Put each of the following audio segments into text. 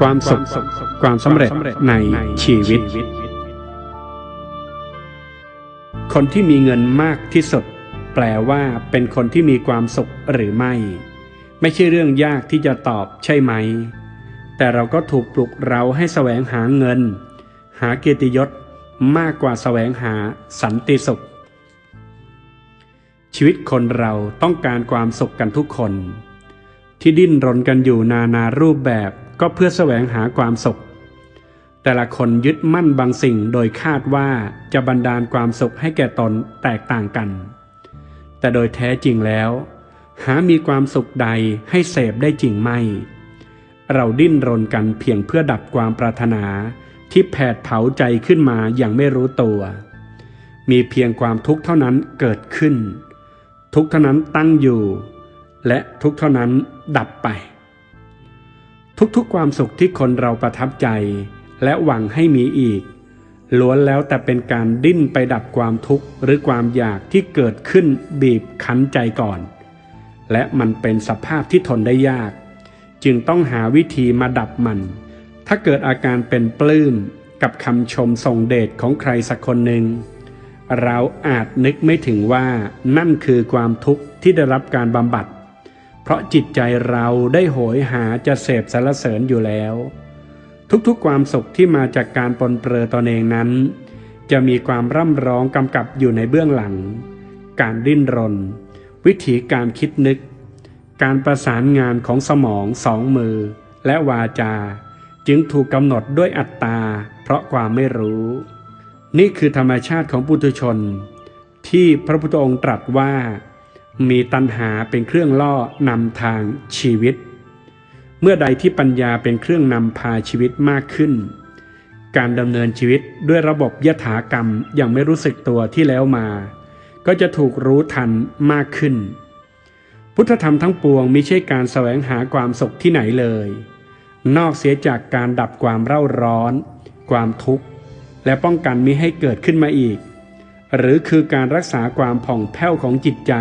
ความสุข ความสำเร็จในชีวิต คนที่มีเงินมากที่สุด แปลว่าเป็นคนที่มีความสุขหรือไม่ ไม่ใช่เรื่องยากที่จะตอบใช่ไหม แต่เราก็ถูกปลุกเราให้แสวงหาเงิน หาเกียรติยศมากกว่าแสวงหาสันติสุข ชีวิตคนเราต้องการความสุขกันทุกคน ที่ดิ้นรนกันอยู่นานารูปแบบ ก็เพื่อแสวงหาความสุข แต่ละคนยึดมั่นบางสิ่งโดยคาดว่าจะบันดาลความสุขให้แก่ตนแตกต่างกัน แต่โดยแท้จริงแล้ว หามีความสุขใดให้เสพได้จริงไม่ เราดิ้นรนกันเพียงเพื่อดับความปรารถนาที่แผดเผาใจขึ้นมาอย่างไม่รู้ตัว มีเพียงความทุกข์เท่านั้นเกิดขึ้น ทุกเท่านั้นตั้งอยู่ และทุกเท่านั้นดับไป ทุกๆความสุขที่คนเราประทับใจ และหวังให้มีอีก ล้วนแล้วแต่เป็นการดิ้นไปดับความทุกข์หรือความอยากที่เกิดขึ้นบีบคั้นใจก่อน และมันเป็นสภาพที่ทนได้ยาก จึงต้องหาวิธีมาดับมัน ถ้าเกิดอาการเป็นปลื้มกับคำชมส่งเดชของใครสักคนหนึ่งเราอาจนึกไม่ถึงว่านั่นคือความทุกข์ที่ได้รับการบำบัด เพราะจิตใจเราได้โหยหาจะเสพสารเสริญอยู่แล้ว ทุกๆความสุขที่มาจากการปนเปื้อตนเองนั้น จะมีความร่ำร้องกำกับอยู่ในเบื้องหลัง การดิ้นรน วิธีการคิดนึก การประสานงานของสมองสองมือ และวาจา จึงถูกกำหนดด้วยอัตตา เพราะความไม่รู้ นี่คือธรรมชาติของปุถุชน ที่พระพุทธองค์ตรัสว่า มีตัณหาเป็นเครื่องล่อนำทางชีวิต เมื่อใดที่ปัญญาเป็นเครื่องนำพาชีวิตมากขึ้น การดำเนินชีวิตด้วยระบบยถากรรมอย่างไม่รู้สึกตัวที่แล้วมา ก็จะถูกรู้ทันมากขึ้น พุทธธรรมทั้งปวงมิใช่การแสวงหาความสุขที่ไหนเลย นอกเสียจากการดับความเร่าร้อน ความทุกข์ และป้องกันมิให้เกิดขึ้นมาอีก หรือคือการรักษาความผ่องแผ้วของจิตใจ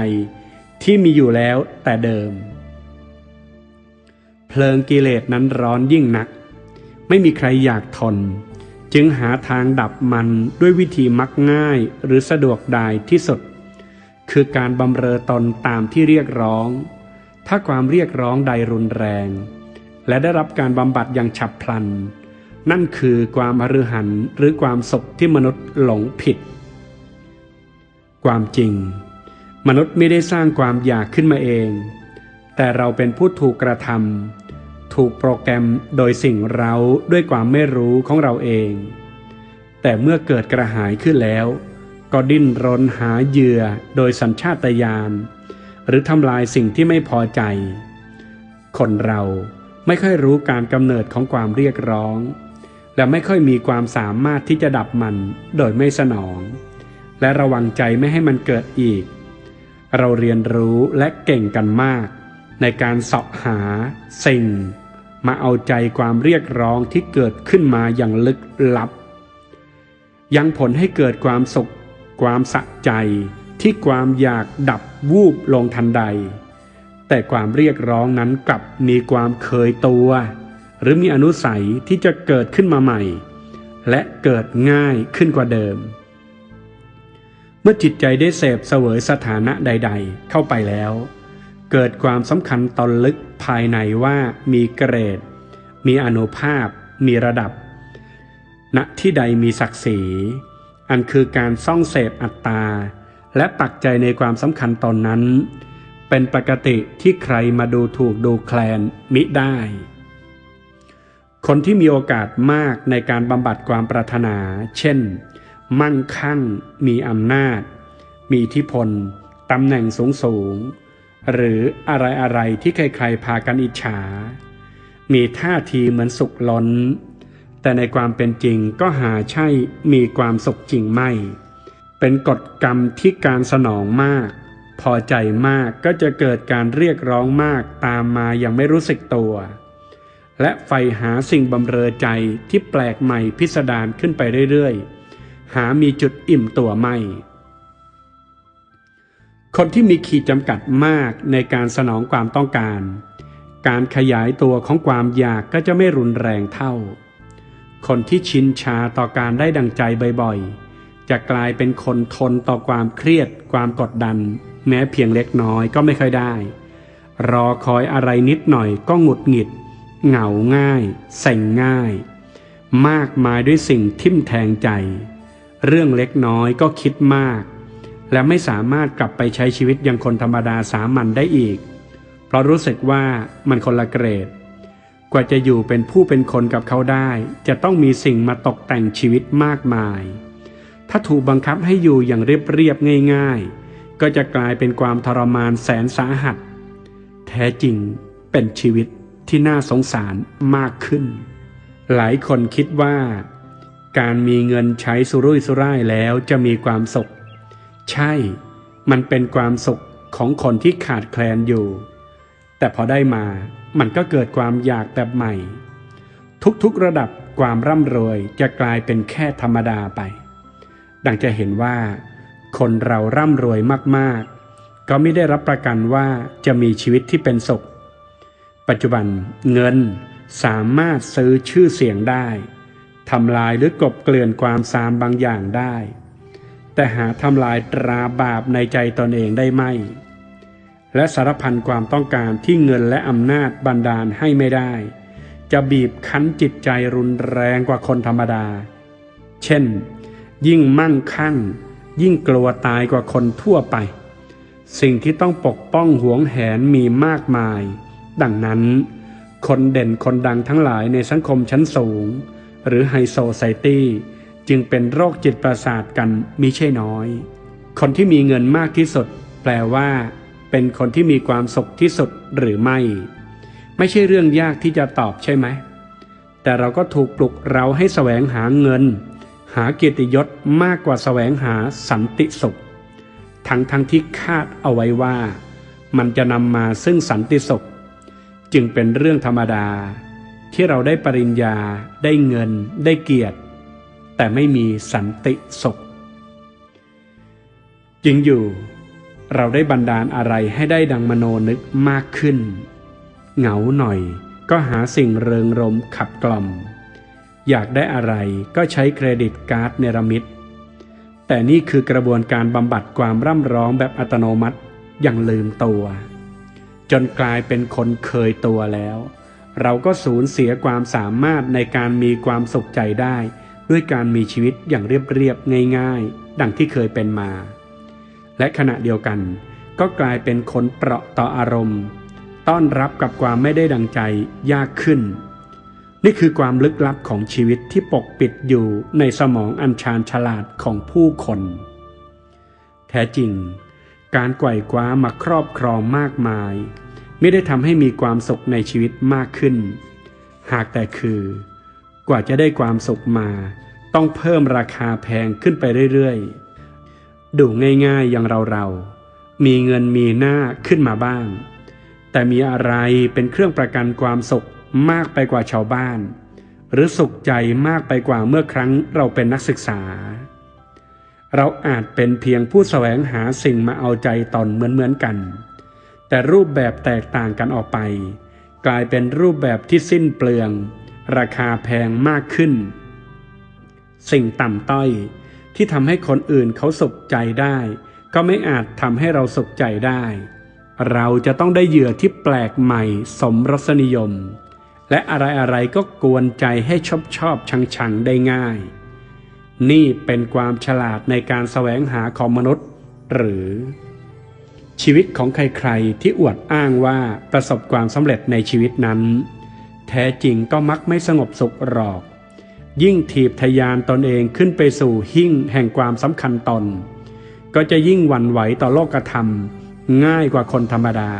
ที่มีอยู่แล้วแต่เดิม เพลิงกิเลสนั้นร้อนยิ่งนัก ไม่มีใครอยากทน จึงหาทางดับมันด้วยวิธีมักง่ายหรือสะดวกดายที่สุด คือการบำเรอตนตามที่เรียกร้อง ถ้าความเรียกร้องใดรุนแรง และได้รับการบำบัดอย่างฉับพลัน นั่นคือความอรือหันหรือความสุขที่มนุษย์หลงผิด ความจริง มนุษย์ไม่ได้สร้างความอยากขึ้นมาเอง แต่เราเป็นผู้ถูกกระทำถูกโปรแกรมโดยสิ่งเราด้วยความไม่รู้ของเราเอง แต่เมื่อเกิดกระหายขึ้นแล้ว ก็ดิ้นรนหาเหยื่อโดยสัญชาตญาณหรือทำลายสิ่งที่ไม่พอใจ คนเราไม่ค่อยรู้การกำเนิดของความเรียกร้อง และไม่ค่อยมีความสามารถที่จะดับมันโดยไม่สนอง และระวังใจไม่ให้มันเกิดอีก เราเรียนรู้และเก่งกันมาก ในการเสาะหาสิ่ง มาเอาใจความเรียกร้องที่เกิดขึ้นมาอย่างลึกลับ ยังผลให้เกิดความสุข ความสะใจที่ความอยากดับวูบลงทันใด แต่ความเรียกร้องนั้นกลับมีความเคยตัว หรือมีอนุสัยที่จะเกิดขึ้นมาใหม่ และเกิดง่ายขึ้นกว่าเดิม มื่อจิตใจได้เสพเสวยสถานะใด ๆ เข้าไปแล้ว เกิดความสำคัญตอนลึกภายในว่ามีเกรด มีอนุภาพ มีระดับ ณที่ใดมีศักดิ์ศรีอันคือการซ่องเสพอัตตา และปักใจในความสำคัญตอนนั้น เป็นปกติที่ใครมาดูถูกดูแคลนมิได้ คนที่มีโอกาสมากในการบำบัดความปรารถนา เช่น มั่งคั่ง มีอำนาจ มีอิทธิพลตำแหน่งสูงสูง หรืออะไรอะไรที่ใครๆพากันอิจฉา มีท่าทีเหมือนสุขล้น แต่ในความเป็นจริงก็หาใช่มีความสุขจริงไม่ เป็นกฎกรรมที่การสนองมาก พอใจมากก็จะเกิดการเรียกร้องมากตามมาอย่างไม่รู้สึกตัว และใฝ่หาสิ่งบำเรอใจที่แปลกใหม่พิสดารขึ้นไปเรื่อยๆ หามีจุดอิ่มตัวไม่ คนที่มีขีดจำกัดมากในการสนองความต้องการ การขยายตัวของความอยากก็จะไม่รุนแรงเท่า คนที่ชินชาต่อการได้ดังใจบ่อยๆ จะกลายเป็นคนทนต่อความเครียด ความกดดัน แม้เพียงเล็กน้อยก็ไม่ค่อยได้ รอคอยอะไรนิดหน่อยก็หงุดหงิด เหงาง่ายเส่งง่าย มากมายด้วยสิ่งทิ่มแทงใจ เรื่องเล็กน้อยก็คิดมาก และไม่สามารถกลับไปใช้ชีวิตอย่างคนธรรมดาสามัญได้อีก เพราะรู้สึกว่ามันคนละเกรด กว่าจะอยู่เป็นผู้เป็นคนกับเขาได้ จะต้องมีสิ่งมาตกแต่งชีวิตมากมาย ถ้าถูกบังคับให้อยู่อย่างเรียบๆง่าย ๆ ก็จะกลายเป็นความทรมานแสนสาหัส แท้จริงเป็นชีวิตที่น่าสงสารมากขึ้น หลายคนคิดว่า การมีเงินใช้สุรุ่ยสุร่ายแล้วจะมีความสุข ใช่ มันเป็นความสุขของคนที่ขาดแคลนอยู่ แต่พอได้มามันก็เกิดความอยากแบบใหม่ ทุกๆระดับความร่ำรวยจะกลายเป็นแค่ธรรมดาไป ดังจะเห็นว่า คนเราร่ำรวยมากๆ ก็ไม่ได้รับประกันว่าจะมีชีวิตที่เป็นสุข ปัจจุบันเงินสามารถซื้อชื่อเสียงได้ ทำลายหรือกบเกลื่อนความซามบางอย่างได้ แต่หาทำลายตราบาปในใจตนเองได้ไม่ และสารพันความต้องการที่เงินและอำนาจบันดาลให้ไม่ได้ จะบีบคั้นจิตใจรุนแรงกว่าคนธรรมดา เช่น ยิ่งมั่งคั่ง ยิ่งกลัวตายกว่าคนทั่วไป สิ่งที่ต้องปกป้องหวงแหนมีมากมาย ดังนั้น คนเด่นคนดังทั้งหลายในสังคมชั้นสูง หรือไฮโซไซตี้จึงเป็นโรคจิตประสาทกันมิใช่น้อย คนที่มีเงินมากที่สุด แปลว่า เป็นคนที่มีความสุขที่สุดหรือไม่ ไม่ใช่เรื่องยากที่จะตอบใช่ไหม แต่เราก็ถูกปลุกเราให้แสวงหาเงิน หาเกียรติยศมากกว่าแสวงหาสันติสุข ทั้งทั้งที่คาดเอาไว้ว่า มันจะนำมาซึ่งสันติสุข จึงเป็นเรื่องธรรมดา ที่เราได้ปริญญา ได้เงิน ได้เกียรติ แต่ไม่มีสันติสุขจริงอยู่ เราได้บันดาลอะไรให้ได้ดังมโนนึกมากขึ้น เหงาหน่อยก็หาสิ่งเริงรมขับกล่อม อยากได้อะไรก็ใช้เครดิตการ์ดเนรมิต แต่นี่คือกระบวนการบำบัดความร่ำร้องแบบอัตโนมัติอย่างลืมตัว จนกลายเป็นคนเคยตัวแล้ว เราก็สูญเสียความสามารถในการมีความสุขใจได้ ด้วยการมีชีวิตอย่างเรียบๆง่าย ๆ ดังที่เคยเป็นมา และขณะเดียวกัน ก็กลายเป็นคนเปราะต่ออารมณ์ ต้อนรับกับความไม่ได้ดังใจยากขึ้น นี่คือความลึกลับของชีวิตที่ปกปิดอยู่ในสมองอันชาญฉลาดของผู้คน แท้จริง การไกว่คว้ามาครอบครองมากมาย ไม่ได้ทำให้มีความสุขในชีวิตมากขึ้น หากแต่คือ กว่าจะได้ความสุขมา ต้องเพิ่มราคาแพงขึ้นไปเรื่อยๆ ดูง่ายๆอย่างเราๆ มีเงินมีหน้าขึ้นมาบ้าง แต่มีอะไรเป็นเครื่องประกันความสุขมากไปกว่าชาวบ้าน หรือสุขใจมากไปกว่าเมื่อครั้งเราเป็นนักศึกษา เราอาจเป็นเพียงผู้แสวงหาสิ่งมาเอาใจตอนเหมือนๆกัน แต่รูปแบบแตกต่างกันออกไป กลายเป็นรูปแบบที่สิ้นเปลือง ราคาแพงมากขึ้น สิ่งต่ำต้อยที่ทำให้คนอื่นเขาสุขใจได้ ก็ไม่อาจทำให้เราสุขใจได้ เราจะต้องได้เหยื่อที่แปลกใหม่สมรสนิยม และอะไรๆก็กวนใจให้ชอบชอบชังชังได้ง่าย นี่เป็นความฉลาดในการแสวงหาของมนุษย์ หรือ ชีวิตของใครๆ ที่อวดอ้างว่าประสบความสำเร็จในชีวิตนั้น แท้จริงก็มักไม่สงบสุขหรอก ยิ่งถีบทยานตนเองขึ้นไปสู่หิ่งแห่งความสำคัญตน ก็จะยิ่งหวั่นไหวต่อโลกธรรม ง่ายกว่าคนธรรมดา